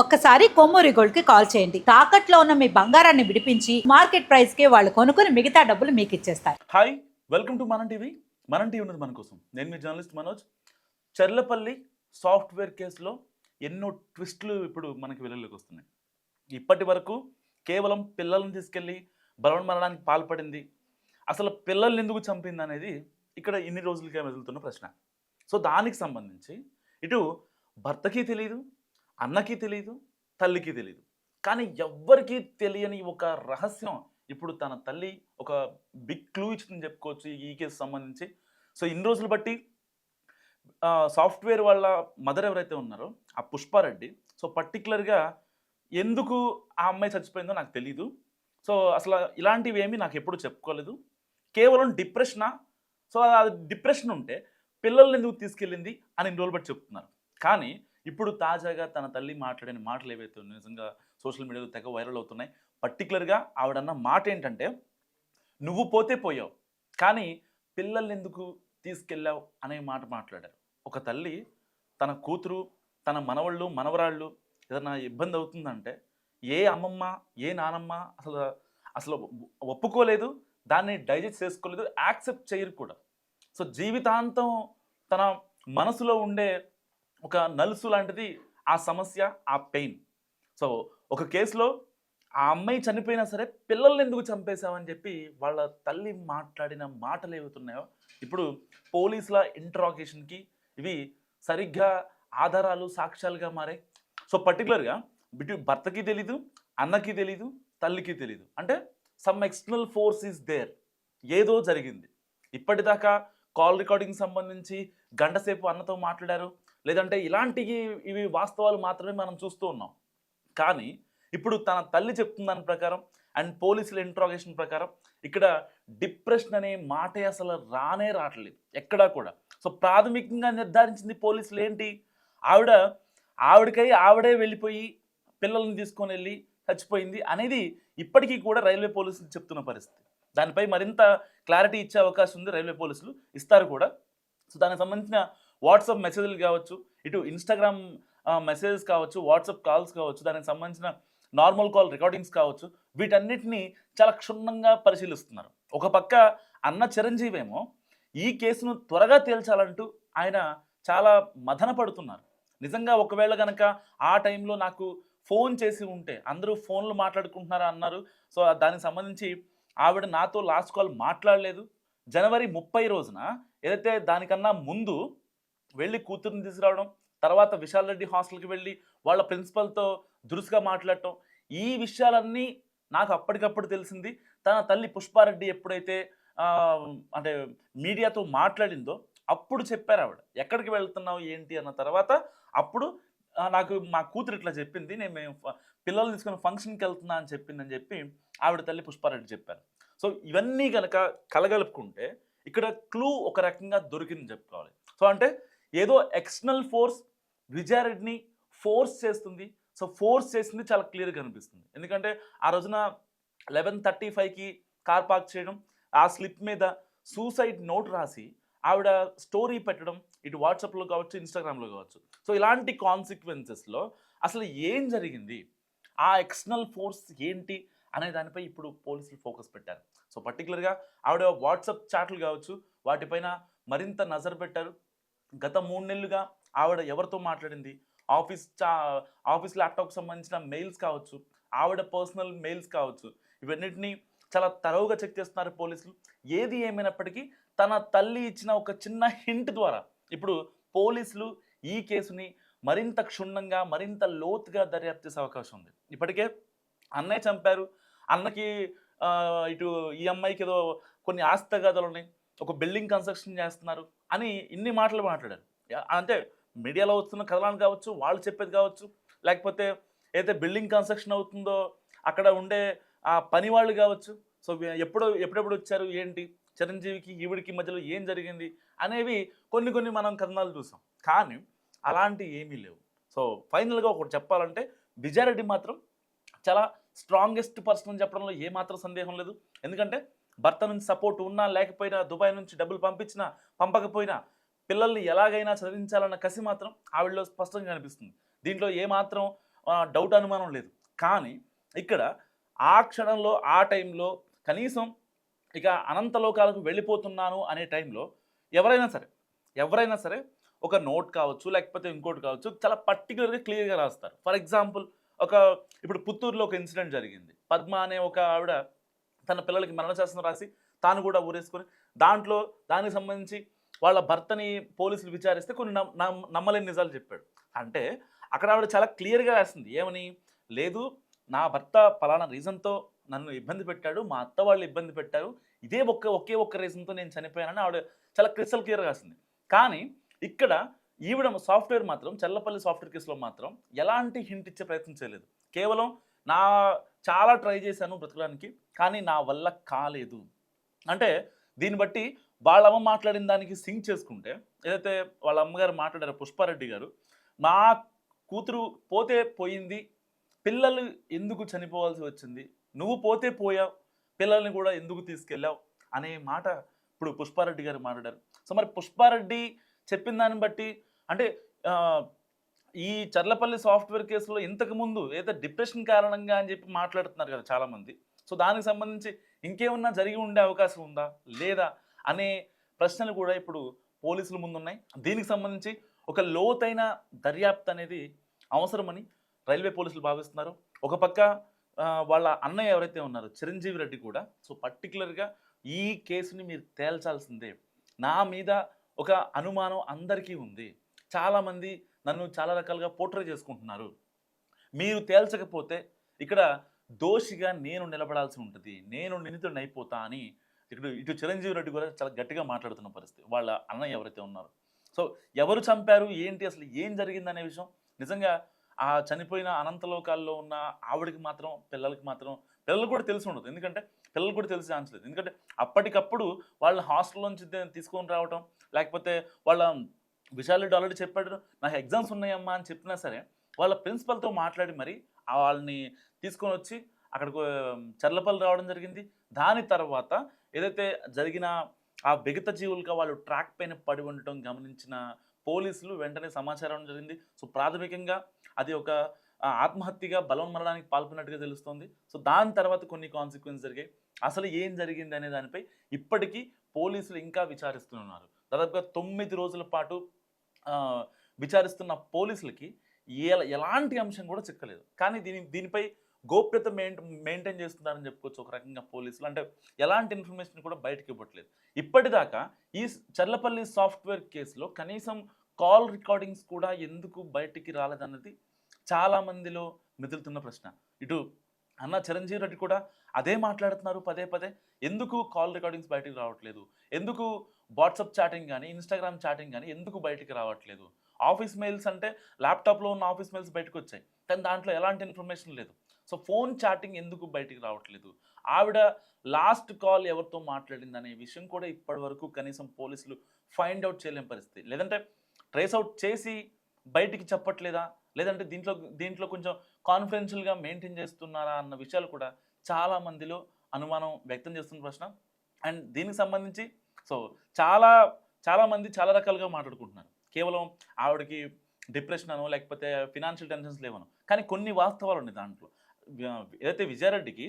ఒక్కసారి కొమ్మూరి గోల్డ్కి కాల్ చేయండి. తాకట్లో ఉన్న మీ బంగారాన్ని విడిపించి మార్కెట్ ప్రైస్కి వాళ్ళు కొనుక్కుని మిగతా డబ్బులు మీకు ఇచ్చేస్తారు. Hi welcome to Manam TV. Manam TV ఉన్నది మన కోసం. నేను మీ జర్నలిస్ట్ మనోజ్. చర్లపల్లి సాఫ్ట్వేర్ కేసులో ఎన్నో ట్విస్టులు ఇప్పుడు మనకి వెలుగులోకి వస్తున్నాయి. ఇప్పటి వరకు కేవలం పిల్లల్ని తీసుకెళ్ళి బలవన్మరణానికి పాల్పడింది. అసలు పిల్లల్ని ఎందుకు చంపింది అనేది ఇక్కడ ఇన్ని రోజులుగా వెదులుతున్న ప్రశ్న. సో దానికి సంబంధించి ఇటు భర్తకి తెలియదు అన్నకి తెలియదు తల్లికి తెలియదు కానీ ఎవ్వరికీ తెలియని ఒక రహస్యం. ఇప్పుడు తన తల్లి ఒక బిగ్ క్లూ ఇచ్చిందని చెప్పుకోవచ్చు ఈ కేసు సంబంధించి. సో ఇన్ని రోజులు బట్టి సాఫ్ట్వేర్ వాళ్ళ మదర్ ఎవరైతే ఉన్నారో ఆ పుష్పారెడ్డి సో పర్టికులర్గా ఎందుకు ఆ అమ్మాయి చచ్చిపోయిందో నాకు తెలీదు. సో అసలు ఇలాంటివి ఏమీ నాకు ఎప్పుడు చెప్పుకోలేదు. కేవలం డిప్రెషనా? సో అది డిప్రెషన్ ఉంటే పిల్లల్ని ఎందుకు తీసుకెళ్ళింది అని ఇన్ని రోజులు బట్టి చెప్తున్నారు. కానీ ఇప్పుడు తాజాగా తన తల్లి మాట్లాడిన మాటలు ఏవైతే నిజంగా సోషల్ మీడియాలో తెగ వైరల్ అవుతున్నాయి పర్టికులర్గా ఆవిడన్న మాట ఏంటంటే నువ్వు పోతే పోయావు కానీ పిల్లల్ని ఎందుకు తీసుకెళ్ళావు? అనే మాట మాట్లాడారు. ఒక తల్లి తన కూతురు తన మనవళ్ళు మనవరాళ్ళు ఏదైనా ఇబ్బంది అవుతుందంటే ఏ అమ్మమ్మ ఏ నానమ్మ అసలు అసలు ఒప్పుకోలేదు దాన్ని డైజెస్ట్ చేసుకోలేదు యాక్సెప్ట్ చేయరు కూడా. సో జీవితాంతం తన మనసులో ఉండే ఒక నలుసు లాంటిది ఆ సమస్య ఆ పెయిన్ సో ఒక కేసులో ఆ అమ్మాయి చనిపోయినా సరే పిల్లల్ని ఎందుకు చంపేశావని చెప్పి వాళ్ళ తల్లి మాట్లాడిన మాటలు ఏవైతున్నాయో ఇప్పుడు పోలీసుల ఇంట్రాగేషన్కి ఇవి సరిగ్గా ఆధారాలు సాక్ష్యాలుగా మారాయి. సో పర్టికులర్గా బిటు భర్తకి తెలీదు అన్నకి తెలీదు తల్లికి తెలీదు. అంటే some external force is there ఏదో జరిగింది. ఇప్పటిదాకా కాల్ రికార్డింగ్ సంబంధించి గంటసేపు అన్నతో మాట్లాడారు. లేదంటే ఇలాంటివి ఇవి వాస్తవాలు మాత్రమే మనం చూస్తూ ఉన్నాం. కానీ ఇప్పుడు తన తల్లి చెప్తున్న దాని ప్రకారం అండ్ పోలీసుల ఇంట్రాగేషన్ ప్రకారం ఇక్కడ డిప్రెషన్ అనే మాటే అసలు రానే రావట్లేదు ఎక్కడా కూడా. సో ప్రాథమికంగా నిర్ధారించింది పోలీసులు ఏంటి? ఆవిడ ఆవిడకై ఆవిడే వెళ్ళిపోయి పిల్లల్ని తీసుకొని వెళ్ళి చచ్చిపోయింది అనేది ఇప్పటికీ కూడా రైల్వే పోలీసులు చెప్తున్న పరిస్థితి. దానిపై మరింత క్లారిటీ ఇచ్చే అవకాశం ఉంది రైల్వే పోలీసులు ఇస్తారు కూడా. సో దానికి సంబంధించిన వాట్సాప్ మెసేజ్లు కావచ్చు ఇటు ఇన్స్టాగ్రామ్ మెసేజెస్ కావచ్చు వాట్సాప్ కాల్స్ కావచ్చు దానికి సంబంధించిన నార్మల్ కాల్ రికార్డింగ్స్ కావచ్చు వీటన్నిటిని చాలా క్షుణ్ణంగా పరిశీలిస్తున్నారు. ఒక పక్క అన్న చిరంజీవి ఏమో ఈ కేసును త్వరగా తేల్చాలంటూ ఆయన చాలా మదన పడుతున్నారు. నిజంగా ఒకవేళ కనుక ఆ టైంలో నాకు ఫోన్ చేసి ఉంటే అందరూ ఫోన్లు మాట్లాడుకుంటున్నారా అన్నారు. సో దానికి సంబంధించి ఆవిడ నాతో లాస్ట్ కాల్ మాట్లాడలేదు. జనవరి ముప్పై రోజున ఏదైతే దానికన్నా ముందు వెళ్ళి కూతురుని తీసుకురావడం తర్వాత విశాల్ రెడ్డి హాస్టల్కి వెళ్ళి వాళ్ళ ప్రిన్సిపల్తో దురుసుగా మాట్లాడటం ఈ విషయాలన్నీ నాకు అప్పటికప్పుడు తెలిసింది. తన తల్లి పుష్పారెడ్డి ఎప్పుడైతే అంటే మీడియాతో మాట్లాడిందో అప్పుడు చెప్పారు ఆవిడ. ఎక్కడికి వెళ్తున్నావు ఏంటి అన్న తర్వాత అప్పుడు నాకు మా కూతురు ఇట్లా చెప్పింది నేను మేము పిల్లల్ని తీసుకొని ఫంక్షన్కి వెళ్తున్నా అని చెప్పిందని చెప్పి ఆవిడ తల్లి పుష్పారెడ్డి చెప్పారు. సో ఇవన్నీ కనుక కలగలుపుకుంటే ఇక్కడ క్లూ ఒక రకంగా దొరికింది చెప్పుకోవాలి. సో అంటే ఏదో ఎక్స్టర్నల్ ఫోర్స్ విజయారెడ్డిని ఫోర్స్ చేస్తుంది. సో ఫోర్స్ చేసింది చాలా క్లియర్గా అనిపిస్తుంది ఎందుకంటే ఆ రోజున లెవెన్ థర్టీ ఫైవ్కి కార్ పార్క్ చేయడం ఆ స్లిప్ మీద సూసైడ్ నోట్ రాసి ఆవిడ స్టోరీ పెట్టడం ఇటు వాట్సాప్లో కావచ్చు ఇన్స్టాగ్రామ్లో కావచ్చు. సో ఇలాంటి కాన్సిక్వెన్సెస్లో అసలు ఏం జరిగింది? ఆ ఎక్స్టర్నల్ ఫోర్స్ ఏంటి? అనే దానిపై ఇప్పుడు పోలీసులు ఫోకస్ పెట్టారు. సో పర్టికులర్గా ఆవిడ వాట్సాప్ చాట్లు కావచ్చు వాటిపైన మరింత నజర్ పెట్టారు. గత మూడు నెలలుగా ఆవిడ ఎవరితో మాట్లాడింది? ఆఫీస్ చా ఆఫీస్ ల్యాప్టాప్ సంబంధించిన మెయిల్స్ కావచ్చు ఆవిడ పర్సనల్ మెయిల్స్ కావచ్చు ఇవన్నిటిని చాలా తరవుగా చెక్ చేస్తున్నారు పోలీసులు. ఏది ఏమైనప్పటికీ తన తల్లి ఇచ్చిన ఒక చిన్న హింట్ ద్వారా ఇప్పుడు పోలీసులు ఈ కేసుని మరింత క్షుణ్ణంగా మరింత లోతుగా దర్యాప్తు చేసే అవకాశం ఉంది. ఇప్పటికే అన్నయ్య చంపారు. అన్నకి ఇటు ఈ అమ్మాయికి ఏదో కొన్ని ఆస్తిగాదాలు ఉన్నాయి. ఒక బిల్డింగ్ కన్స్ట్రక్షన్ చేస్తున్నారు. అని ఇన్ని మాటలు మాట్లాడారు. అంటే మీడియాలో వస్తున్న కథనాలు కావచ్చు వాళ్ళు చెప్పేది కావచ్చు లేకపోతే ఏదైతే బిల్డింగ్ కన్స్ట్రక్షన్ అవుతుందో అక్కడ ఉండే ఆ పని వాళ్ళు కావచ్చు. సో ఎప్పుడో ఎప్పుడెప్పుడు వచ్చారు ఏంటి చిరంజీవికి ఈవిడికి మధ్యలో ఏం జరిగింది అనేవి కొన్ని కొన్ని మనం కథనాలు చూసాం. కానీ అలాంటి ఏమీ లేవు. సో ఫైనల్గా ఒకటి చెప్పాలంటే విజయారెడ్డి మాత్రం చాలా స్ట్రాంగెస్ట్ పర్సన్ అని చెప్పడంలో ఏమాత్రం సందేహం లేదు. ఎందుకంటే భర్త నుంచి సపోర్ట్ ఉన్నా లేకపోయినా దుబాయ్ నుంచి డబ్బులు పంపించినా పంపకపోయినా పిల్లల్ని ఎలాగైనా చదివించాలన్న కసి మాత్రం ఆవిడలో స్పష్టంగా కనిపిస్తుంది. దీంట్లో ఏమాత్రం డౌట్ అనుమానం లేదు. కానీ ఇక్కడ ఆ క్షణంలో ఆ టైంలో కనీసం ఇక అనంతలోకాలకు వెళ్ళిపోతున్నాను అనే టైంలో ఎవరైనా సరే ఎవరైనా సరే ఒక నోట్ కావచ్చు లేకపోతే ఇంకోటి కావచ్చు చాలా పర్టికులర్గా క్లియర్గా రాస్తారు. ఫర్ ఎగ్జాంపుల్ ఒక ఇప్పుడు పుత్తూరులో ఒక ఇన్సిడెంట్ జరిగింది. పద్మ అనే ఒక ఆవిడ తన పిల్లలకి మరణశాసనం రాసి తాను కూడా ఊరేసుకొని దాంట్లో దానికి సంబంధించి వాళ్ళ భర్తని పోలీసులు విచారిస్తే కొన్ని నమ్- నమ్మలేని నిజాలు చెప్పాడు. అంటే అక్కడ ఆవిడ చాలా క్లియర్గా రాసింది. ఏమని? లేదు నా భర్త పలానా రీజన్తో నన్ను ఇబ్బంది పెట్టాడు మా అత్త వాళ్ళు ఇబ్బంది పెట్టారు ఇదే ఒక్క ఒకే ఒక్క రీజన్తో నేను చనిపోయానని ఆవిడ చాలా క్రిస్టల్ క్లియర్గా రాసింది. కానీ ఇక్కడ ఈవిడ సాఫ్ట్వేర్ మాత్రం చల్లపల్లి సాఫ్ట్వేర్ కేసులో మాత్రం ఎలాంటి హింట్ ఇచ్చే ప్రయత్నం చేయలేదు. కేవలం నా చాలా ట్రై చేశాను బ్రతకడానికి కానీ నా వల్ల కాలేదు. అంటే దీన్ని బట్టి వాళ్ళ అమ్మ మాట్లాడిన దానికి సింక్ చేసుకుంటే ఏదైతే వాళ్ళ అమ్మగారు మాట్లాడారో పుష్పారెడ్డి గారు నా కూతురు పోతే పోయింది పిల్లలు ఎందుకు చనిపోవాల్సి వచ్చింది నువ్వు పోతే పోయావు పిల్లల్ని కూడా ఎందుకు తీసుకెళ్ళావు అనే మాట ఇప్పుడు పుష్పారెడ్డి గారు మాట్లాడారు. సో మరి పుష్పారెడ్డి చెప్పిన దాన్ని బట్టి అంటే ఈ చర్లపల్లి సాఫ్ట్వేర్ కేసులో ఇంతకు ముందు ఏదో డిప్రెషన్ కారణంగా అని చెప్పి మాట్లాడుతున్నారు కదా చాలామంది. సో దానికి సంబంధించి ఇంకేమన్నా జరిగి ఉండే అవకాశం ఉందా? లేదా? అనే ప్రశ్నలు కూడా ఇప్పుడు పోలీసుల ముందున్నాయి. దీనికి సంబంధించి ఒక లోతైన దర్యాప్తు అనేది అవసరమని రైల్వే పోలీసులు భావిస్తున్నారు. ఒక పక్క వాళ్ళ అన్నయ్య ఎవరైతే ఉన్నారో చిరంజీవి రెడ్డి కూడా సో పర్టికులర్గా ఈ కేసుని మీరు తేల్చాల్సిందే. నా మీద ఒక అనుమానం అందరికీ ఉంది. చాలామంది నన్ను చాలా రకాలుగా పోర్ట్రే చేసుకుంటున్నారు. మీరు తేల్చకపోతే ఇక్కడ దోషిగా నేను నిలబడాల్సి ఉంటుంది. నేను నిందితుడిని అయిపోతా అని ఇక్కడ ఇటు చిరంజీవి రెడ్డి కూడా చాలా గట్టిగా మాట్లాడుతున్న పరిస్థితి. వాళ్ళ అన్న ఎవరైతే ఉన్నారో. సో ఎవరు చంపారు? ఏంటి? అసలు ఏం జరిగింది అనే విషయం. నిజంగా ఆ చనిపోయిన అనంతలోకాల్లో ఉన్న ఆవిడకి మాత్రం పిల్లలకి మాత్రం పిల్లలు కూడా తెలిసి ఉండదు. ఎందుకంటే పిల్లలు కూడా తెలిసి ఛాన్స్ లేదు. ఎందుకంటే అప్పటికప్పుడు వాళ్ళ హాస్టల్లో నుంచి తీసుకొని రావటం లేకపోతే వాళ్ళ విశాల్ ఆల్రెడీ చెప్పాడు నాకు ఎగ్జామ్స్ ఉన్నాయమ్మా అని చెప్పినా సరే వాళ్ళ ప్రిన్సిపల్తో మాట్లాడి మరి వాళ్ళని తీసుకొని వచ్చి అక్కడికి చర్లపల్లి రావడం జరిగింది. దాని తర్వాత ఏదైతే జరిగిన ఆ బిగత జీవులుగా వాళ్ళు ట్రాక్ పైన పడి ఉండటం గమనించిన పోలీసులు వెంటనే సమాచారం జరిగింది. సో ప్రాథమికంగా అది ఒక ఆత్మహత్యగా బలం మరణానికి పాల్పడినట్టుగా తెలుస్తోంది. సో దాని తర్వాత కొన్ని కాన్సిక్వెన్స్ జరిగాయి. అసలు ఏం జరిగింది అనే దానిపై ఇప్పటికీ పోలీసులు ఇంకా విచారిస్తున్నారు దాదాపుగా తొమ్మిది రోజుల పాటు విచారిస్తున్న పోలీసులకి ఎలాంటి అంశం కూడా చిక్కలేదు. కానీ దీని దీనిపై గోప్యత మెయింటైన్ చేస్తున్నారని చెప్పుకోవచ్చు ఒక రకంగా పోలీసులు. అంటే ఎలాంటి ఇన్ఫర్మేషన్ కూడా బయటకు ఇవ్వట్లేదు. ఇప్పటిదాకా ఈ చర్లపల్లి సాఫ్ట్వేర్ కేసులో కనీసం కాల్ రికార్డింగ్స్ కూడా ఎందుకు బయటికి రాలేదన్నది చాలా మందిలో మెదులుతున్న ప్రశ్న. ఇటు అన్న చిరంజీవి రెడ్డి కూడా అదే మాట్లాడుతున్నారు పదే పదే. ఎందుకు కాల్ రికార్డింగ్స్ బయటికి రావట్లేదు? ఎందుకు వాట్సాప్ చాటింగ్ కానీ ఇన్స్టాగ్రామ్ చాటింగ్ కానీ ఎందుకు బయటికి రావట్లేదు? ఆఫీస్ మెయిల్స్ అంటే ల్యాప్టాప్లో ఉన్న ఆఫీస్ మెయిల్స్ బయటకు వచ్చాయి. కానీ దాంట్లో ఎలాంటి ఇన్ఫర్మేషన్ లేదు. సో ఫోన్ చాటింగ్ ఎందుకు బయటికి రావట్లేదు? ఆవిడ లాస్ట్ కాల్ ఎవరితో మాట్లాడింది అనే విషయం కూడా ఇప్పటి వరకు కనీసం పోలీసులు ఫైండ్ అవుట్ చేయలేని పరిస్థితి. లేదంటే ట్రేస్ అవుట్ చేసి బయటికి చెప్పట్లేదా? లేదంటే దీంట్లో దీంట్లో కొంచెం కాన్ఫిడెన్షియల్గా మెయింటైన్ చేస్తున్నారా అన్న విషయాలు కూడా చాలా మందిలో అనుమానం వ్యక్తం చేస్తున్న ప్రశ్న. అండ్ దీనికి సంబంధించి సో చాలా చాలామంది చాలా రకాలుగా మాట్లాడుకుంటున్నారు. కేవలం ఆవిడకి డిప్రెషన్ అనో లేకపోతే ఫినాన్షియల్ టెన్షన్స్ లేవనో. కానీ కొన్ని వాస్తవాలు ఉన్నాయి దాంట్లో. ఏదైతే విజయారెడ్డికి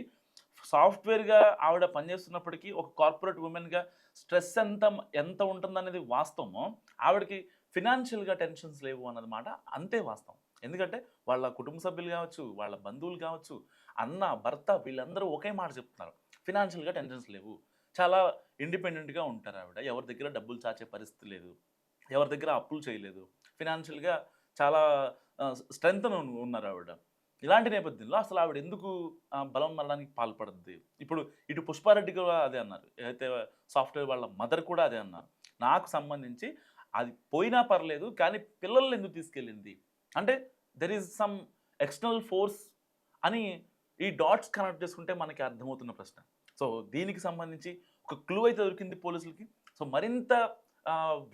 సాఫ్ట్వేర్గా ఆవిడ పనిచేస్తున్నప్పటికీ ఒక కార్పొరేట్ ఉమెన్గా స్ట్రెస్ ఎంత ఎంత ఉంటుందనేది వాస్తవమో ఆవిడకి ఫినాన్షియల్గా టెన్షన్స్ లేవు అన్నది మాట అంతే వాస్తవం. ఎందుకంటే వాళ్ళ కుటుంబ సభ్యులు కావచ్చు వాళ్ళ బంధువులు కావచ్చు అన్న భర్త వీళ్ళందరూ ఒకే మాట చెప్తున్నారు. ఫినాన్షియల్గా టెన్షన్స్ లేవు. చాలా ఇండిపెండెంట్గా ఉంటారు ఆవిడ. ఎవరి దగ్గర డబ్బులు చాచే పరిస్థితి లేదు. ఎవరి దగ్గర అప్పులు చేయలేదు. ఫినాన్షియల్గా చాలా స్ట్రెంగ్త్ ఉన్నారు ఆవిడ. ఇలాంటి నేపథ్యంలో అసలు ఆవిడ ఎందుకు బలం మరణానికి పాల్పడుద్ది? ఇప్పుడు ఇటు పుష్పారెడ్డి కూడా అదే అన్నారు. అయితే సాఫ్ట్వేర్ వాళ్ళ మదర్ కూడా అదే అన్నారు. నాకు సంబంధించి అది పోయినా పర్లేదు కానీ పిల్లల్ని ఎందుకు తీసుకెళ్ళింది? అంటే there is some external force అని ఈ డాట్స్ కనెక్ట్ చేసుకుంటే మనకి అర్థమవుతున్న ప్రశ్న. సో దీనికి సంబంధించి ఒక క్లూ అయితే దొరికింది పోలీసులకి. సో మరింత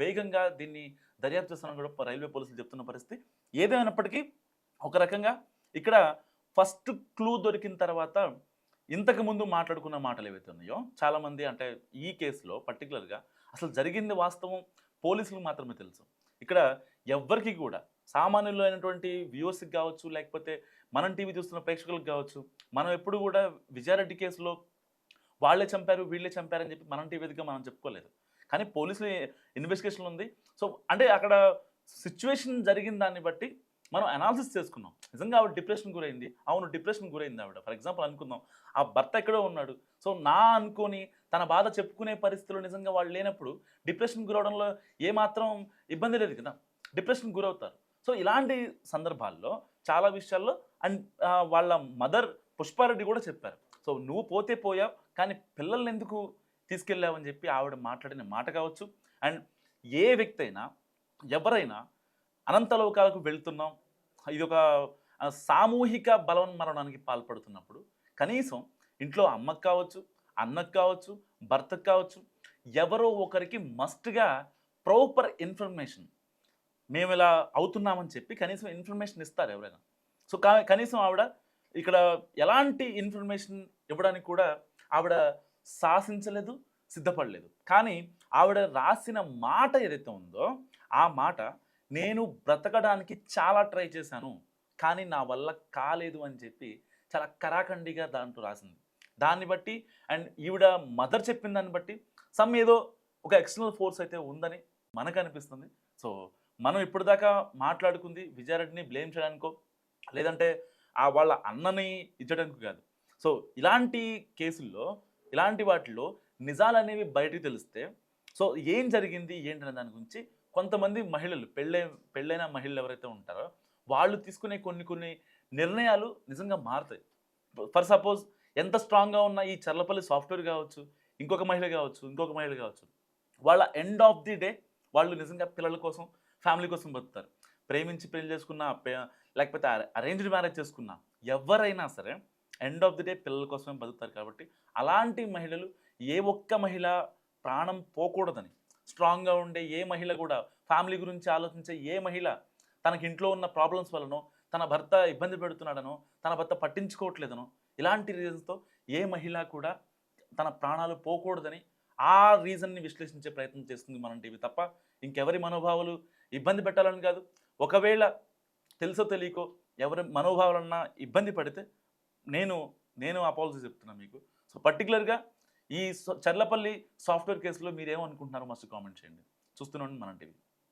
వేగంగా దీన్ని దర్యాప్తు చేస్తానని కూడా రైల్వే పోలీసులు చెప్తున్న పరిస్థితి. ఏదేమైనప్పటికీ ఒక రకంగా ఇక్కడ ఫస్ట్ క్లూ దొరికిన తర్వాత ఇంతకు ముందు మాట్లాడుకున్న మాటలు ఏవైతే ఉన్నాయో చాలామంది అంటే ఈ కేసులో పర్టికులర్గా అసలు జరిగింది వాస్తవం పోలీసులకు మాత్రమే తెలుసు. ఇక్కడ ఎవ్వరికి కూడా సామాన్యులైనటువంటి వ్యూవర్స్కి కావచ్చు లేకపోతే మనం టీవీ చూస్తున్న ప్రేక్షకులకు కావచ్చు మనం ఎప్పుడు కూడా విజయారెడ్డి కేసులో వాళ్ళే చంపారు వీళ్ళే చంపారని చెప్పి మనం టీవీ మనం చెప్పుకోలేదు. కానీ పోలీసులు ఇన్వెస్టిగేషన్ ఉంది. సో అంటే అక్కడ సిచ్యువేషన్ జరిగిన దాన్ని బట్టి మనం అనాలిసిస్ చేసుకున్నాం. నిజంగా ఆవిడ డిప్రెషన్ గురైంది. అవును డిప్రెషన్ గురైంది ఆవిడ. ఫర్ ఎగ్జాంపుల్ అనుకుందాం ఆ భర్త ఎక్కడో ఉన్నాడు. సో నా అనుకొని తన బాధ చెప్పుకునే పరిస్థితులు నిజంగా వాళ్ళు లేనప్పుడు డిప్రెషన్ గురవడంలో ఏమాత్రం ఇబ్బంది లేదు కదా. డిప్రెషన్ గురవుతారు. సో ఇలాంటి సందర్భాల్లో చాలా విషయాల్లో అండ్ వాళ్ళ మదర్ పుష్పారెడ్డి కూడా చెప్పారు. సో నువ్వు పోతే పోయావు కానీ పిల్లల్ని ఎందుకు తీసుకెళ్ళావని చెప్పి ఆవిడ మాట్లాడిన మాట కావచ్చు. అండ్ ఏ వ్యక్తి అయినా ఎవరైనా అనంతలోకాలకు వెళ్తున్నాం ఇది ఒక సామూహిక బలవన్మరణానికి పాల్పడుతున్నప్పుడు కనీసం ఇంట్లో అమ్మకు కావచ్చు అన్నకు కావచ్చు భర్తకు కావచ్చు ఎవరో ఒకరికి మస్ట్గా ప్రాపర్ ఇన్ఫర్మేషన్ మేము ఇలా అవుతున్నామని చెప్పి కనీసం ఇన్ఫర్మేషన్ ఇస్తారు ఎవరైనా. సో కా- కనీసం ఆవిడ ఇక్కడ ఎలాంటి ఇన్ఫర్మేషన్ ఇవ్వడానికి కూడా ఆవిడ శాసించలేదు సిద్ధపడలేదు. కానీ ఆవిడ రాసిన మాట ఏదైతే ఉందో ఆ మాట నేను బ్రతకడానికి చాలా ట్రై చేశాను కానీ నా వల్ల కాలేదు అని చెప్పి చాలా కరాఖండిగా దాంట్లో రాసింది. దాన్ని బట్టి అండ్ ఈవిడ మదర్ చెప్పిన దాన్ని బట్టి సమ్ ఏదో ఒక ఎక్స్టర్నల్ ఫోర్స్ అయితే ఉందని మనకు అనిపిస్తుంది. సో మనం ఇప్పుడు దాకా మాట్లాడుకుంది విజయారెడ్డిని బ్లేమ్ చేయడానికో లేదంటే ఆ వాళ్ళ అన్నని ఇచ్చడానికి కాదు. సో ఇలాంటి కేసుల్లో ఇలాంటి వాటిలో నిజాలు అనేవి బయటికి తెలిస్తే సో ఏం జరిగింది ఏంటనే దాని గురించి కొంతమంది మహిళలు పెళ్ళై పెళ్ళైన మహిళలు ఎవరైతే ఉంటారో వాళ్ళు తీసుకునే కొన్ని కొన్ని నిర్ణయాలు నిజంగా మారుతాయి. ఫర్ సపోజ్ ఎంత స్ట్రాంగ్గా ఉన్న ఈ చర్లపల్లి సాఫ్ట్వేర్ కావచ్చు ఇంకొక మహిళ కావచ్చు ఇంకొక మహిళ కావచ్చు వాళ్ళ ఎండ్ ఆఫ్ ది డే వాళ్ళు నిజంగా పిల్లల కోసం ఫ్యామిలీ కోసం బతుకుతారు. ప్రేమించి పెళ్ళి చేసుకున్న లేకపోతే అరేంజ్డ్ మ్యారేజ్ చేసుకున్న ఎవరైనా సరే ఎండ్ ఆఫ్ ది డే పిల్లల కోసమే బతుకుతారు కాబట్టి అలాంటి మహిళలు ఏ ఒక్క మహిళ ప్రాణం పోకూడదని స్ట్రాంగ్గా ఉండే ఏ మహిళ కూడా ఫ్యామిలీ గురించి ఆలోచించే ఏ మహిళ తనకి ఇంట్లో ఉన్న ప్రాబ్లమ్స్ వలనో తన భర్త ఇబ్బంది పెడుతున్నాడనో తన భర్త పట్టించుకోవట్లేదనో ఇలాంటి రీజన్స్తో ఏ మహిళ కూడా తన ప్రాణాలు పోకూడదని ఆ రీజన్ని విశ్లేషించే ప్రయత్నం చేస్తుంది మనం టీవీ తప్ప. ఇంకెవరి మనోభావాలు ఇబ్బంది పెట్టాలని కాదు. ఒకవేళ తెలుసో తెలియకో ఎవరి మనోభావాలన్నా ఇబ్బంది పడితే నేను నేను అపాలజీ చెప్తున్నా మీకు. సో పర్టికులర్గా ఈ చర్లపల్లి సాఫ్ట్వేర్ కేసులో మీరేమనుకుంటున్నారో మస్తు కామెంట్ చేయండి. చూస్తున్నాను మన టీవీ.